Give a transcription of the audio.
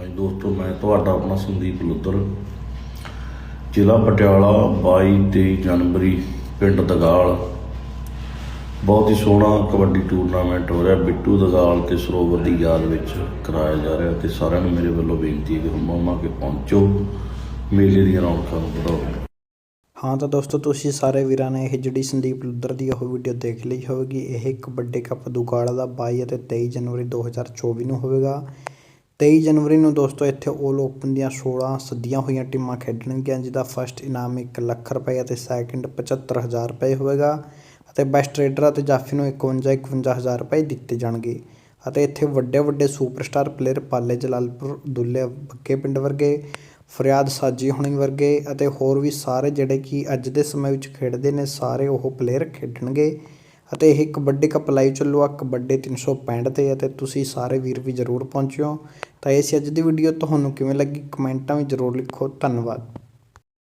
ਹਾਂਜੀ, ਦੋਸਤੋ, ਮੈਂ ਤੁਹਾਡਾ ਆਪਣਾ ਸੰਦੀਪ ਲੁੱਦਰ ਜ਼ਿਲ੍ਹਾ ਪਟਿਆਲਾ 22 23 ਜਨਵਰੀ, ਪਿੰਡ ਦਗਾਲ। ਬਹੁਤ ਹੀ ਸੋਹਣਾ ਕਬੱਡੀ ਟੂਰਨਾਮੈਂਟ ਹੋ ਰਿਹਾ। ਬਿੱਟੂ ਦਗਾਲ ਤੇ ਸਰੋਵਰ ਦੀ ਯਾਦ ਵਿੱਚ ਕਰਾਇਆ ਜਾ ਰਿਹਾ ਤੇ ਸਾਰਿਆਂ ਨੂੰ ਮੇਰੇ ਵੱਲੋਂ ਬੇਨਤੀ ਹੈ ਕਿ ਹੁਮਾਮਾ ਕੇ ਪਹੁੰਚੋ। ਮੇਲੇ ਦੀਆਂ ਰੌਣਕਾਂ ਨੂੰ ਵਧਾਓ। ਹਾਂ, ਤਾਂ ਦੋਸਤੋ, ਤੁਸੀਂ ਸਾਰੇ ਵੀਰਾਂ ਨੇ ਇਹ ਜਿਹੜੀ ਸੰਦੀਪ ਲੁੱਦਰ ਦੀ ਉਹ ਵੀਡੀਓ ਦੇਖ ਲਈ ਹੋਵੇਗੀ। ਇਹ ਕਬੱਡੀ ਕੱਪ ਦੁਗਾੜਾ ਦਾ 22 ਅਤੇ 23 ਜਨਵਰੀ 2024 ਨੂੰ ਹੋਵੇਗਾ। 23 ਜਨਵਰੀ ਨੂੰ ਦੋਸਤੋ, ਇੱਥੇ 올 ਓਪਨ ਦੀਆਂ 16 ਸੱਦੀਆਂ ਹੋਈਆਂ ਟੀਮਾਂ ਖੇਡਣਗੀਆਂ, ਜਿਹਦਾ ਫਰਸਟ ਇਨਾਮ 1 ਲੱਖ ਰੁਪਏ ਅਤੇ ਸੈਕੰਡ 75000 ਰੁਪਏ ਹੋਵੇਗਾ ਅਤੇ ਬੈਸਟ ਰੇਡਰ ਅਤੇ ਜਾਫੀ ਨੂੰ 51 51000 ਰੁਪਏ ਦਿੱਤੇ ਜਾਣਗੇ ਅਤੇ ਇੱਥੇ ਵੱਡੇ ਵੱਡੇ ਸੁਪਰਸਟਾਰ ਪਲੇਅਰ ਪਾਲੇ ਜਲਾਲਪੁਰ, ਦੁੱਲੇ ਬੱਕੇ ਪਿੰਡ ਵਰਗੇ, ਫਰਿਆਦ ਸਾਜੀ ਹੋਣੀ ਵਰਗੇ ਅਤੇ ਹੋਰ ਵੀ ਸਾਰੇ ਜਿਹੜੇ ਕਿ ਅੱਜ ਦੇ ਸਮੇਂ ਵਿੱਚ ਖੇਡਦੇ ਨੇ, ਸਾਰੇ ਉਹ ਪਲੇਅਰ ਖੇਡਣਗੇ। ਅਤੇ ਇਹ ਕਬੱਡੀ ਕੱਪ ਲਾਈਵ ਚੱਲੂਗਾ ਕਬੱਡੀ 365 ਤੇ ਅਤੇ ਤੁਸੀਂ ਸਾਰੇ ਵੀਰ ਵੀ ਜ਼ਰੂਰ ਪਹੁੰਚਿਓ। ਤਾਂ ਇਹ ਸੀ ਅੱਜ ਦੀ ਵੀਡੀਓ ਤੁਹਾਨੂੰ ਕਿਵੇਂ ਲੱਗੀ? ਕਮੈਂਟਾਂ ਵਿੱਚ ਜ਼ਰੂਰ ਲਿਖੋ। ਧੰਨਵਾਦ।